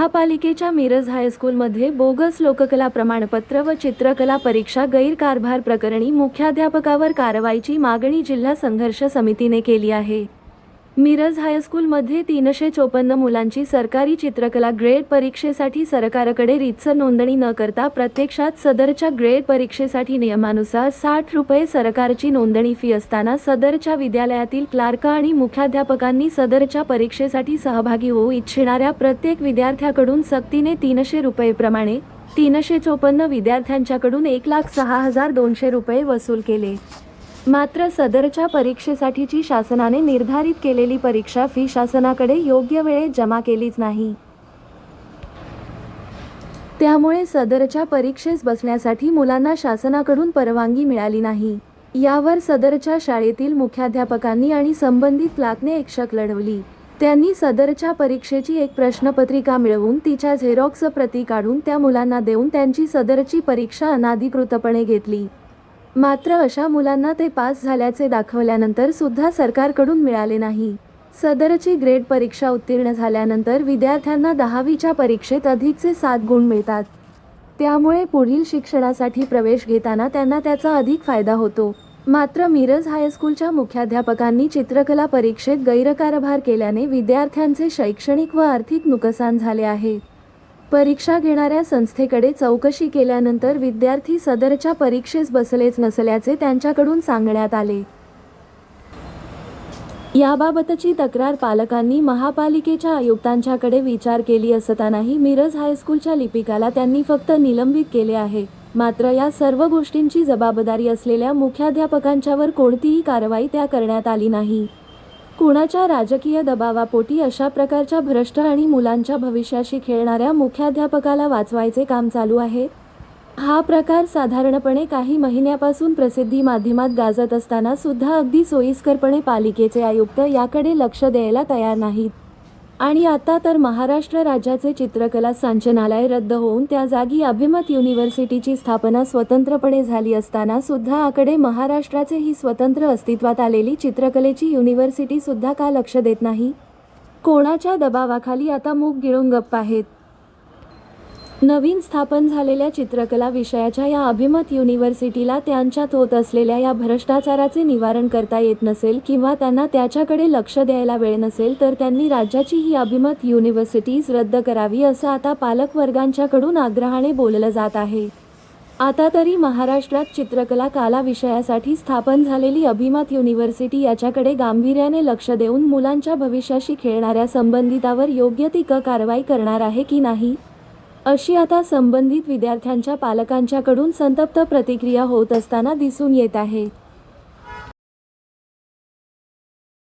महापालिकेच्या मिरज हायस्कूलमध्ये बोगस लोककला प्रमाणपत्र व चित्रकला परीक्षा गैरकारभार प्रकरणी मुख्याध्यापकावर कारवाईची मागणी जिल्हा संघर्ष समितीने केली आहे. मिरज हायस्कूलमध्ये तीनशे चोपन्न मुलांची सरकारी चित्रकला ग्रेड परीक्षेसाठी सरकारकडे रीतसर नोंदणी न करता प्रत्यक्षात सदरच्या ग्रेड परीक्षेसाठी नियमानुसार साठ रुपये सरकारची नोंदणी फी असताना सदरच्या विद्यालयातील क्लार्क आणि मुख्याध्यापकांनी सदरच्या परीक्षेसाठी सहभागी होऊ इच्छिणाऱ्या प्रत्येक विद्यार्थ्याकडून सक्तीने तीनशे रुपयेप्रमाणे तीनशे चोपन्न विद्यार्थ्यांच्याकडून एक लाख सहा हजार दोनशे रुपये वसूल केले. मात्र सदरच्या परीक्षेसाठीची शासनाने निर्धारित केलेली परीक्षा फी शासनाकडे योग्य वेळेत जमा केलीच नाही. त्यामुळे सदरच्या परीक्षेस बसण्यासाठी मुलांना शासनाकडून परवानगी मिळाली नाही. यावर सदरच्या शाळेतील मुख्याध्यापकांनी आणि संबंधित क्लार्कने एकशक लढवली. त्यांनी सदरच्या परीक्षेची एक प्रश्नपत्रिका मिळवून तिच्या झेरॉक्स प्रती काढून त्या मुलांना देऊन त्यांची सदरची परीक्षा अनाधिकृतपणे घेतली. मात्र अशा मुलांना ते पास झाल्याचे दाखवल्यानंतर सुद्धा सरकारकडून मिळाले नाही. सदरची ग्रेड परीक्षा उत्तीर्ण झाल्यानंतर विद्यार्थ्यांना दहावीच्या परीक्षेत अधिकचे सात गुण मिळतात. त्यामुळे पुढील शिक्षणासाठी प्रवेश घेताना त्यांना त्याचा अधिक फायदा होतो. मात्र मिरज हायस्कूलच्या मुख्याध्यापकांनी चित्रकला परीक्षेत गैरकारभार केल्याने विद्यार्थ्यांचे शैक्षणिक व आर्थिक नुकसान झाले आहे. परीक्षा घेणाऱ्या संस्थेकडे चौकशी केल्यानंतर विद्यार्थी सदरच्या परीक्षेस बसलेच नसल्याचे त्यांच्याकडून सांगण्यात आले. याबाबतची तक्रार पालकांनी महापालिकेच्या आयुक्तांच्याकडे विचार केली असतानाही मिरज हायस्कूलच्या लिपिकाला त्यांनी फक्त निलंबित केले आहे. मात्र या सर्व गोष्टींची जबाबदारी असलेल्या मुख्याध्यापकांच्यावर कोणतीही कारवाई त्या करण्यात आली नाही. कुणाच्या राजकीय दबावापोटी अशा प्रकारच्या भ्रष्ट आणि मुलांच्या भविष्याशी खेळणाऱ्या मुख्याध्यापकाला वाचवायचे काम चालू आहे? हा प्रकार साधारणपणे काही महिन्यापासून प्रसिद्धी माध्यमात गाजत असताना सुद्धा अगदी सोयीस्करपणे पालिकेचे आयुक्त याकडे लक्ष द्यायला तयार नाहीत. आणि आता तर महाराष्ट्र राज्याचे चित्रकला संचनालय रद्द होऊन त्या जागी अभिमत युनिव्हर्सिटीची स्थापना स्वतंत्रपणे झाली असताना सुद्धा आकडे महाराष्ट्राचे ही स्वतंत्र अस्तित्वात आलेली चित्रकलेची युनिव्हर्सिटी सुद्धा का लक्ष देत नाही? कोणाच्या दबावाखाली आता मूग गिळून गप्प आहेत? नवीन स्थापन झालेल्या चित्रकला विषयाच्या या अभिमत युनिव्हर्सिटीला त्यांच्यात होत असलेल्या या भ्रष्टाचाराचे निवारण करता येत नसेल किंवा त्यांना त्याच्याकडे लक्ष द्यायला वेळ नसेल तर त्यांनी राज्याची ही अभिमत युनिव्हर्सिटीज रद्द करावी असं आता पालकवर्गांच्याकडून आग्रहाने बोललं जात आहे. आता तरी महाराष्ट्रात चित्रकला काला विषयासाठी स्थापन झालेली अभिमत युनिव्हर्सिटी याच्याकडे गांभीर्याने लक्ष देऊन मुलांच्या भविष्याशी खेळणाऱ्या संबंधितावर योग्य ती क कारवाई करणार आहे की नाही? अशी आता संबंधित विद्यार्थ्यांच्या पालकांच्याकडून संतप्त प्रतिक्रिया होत असताना दिसून येत आहे.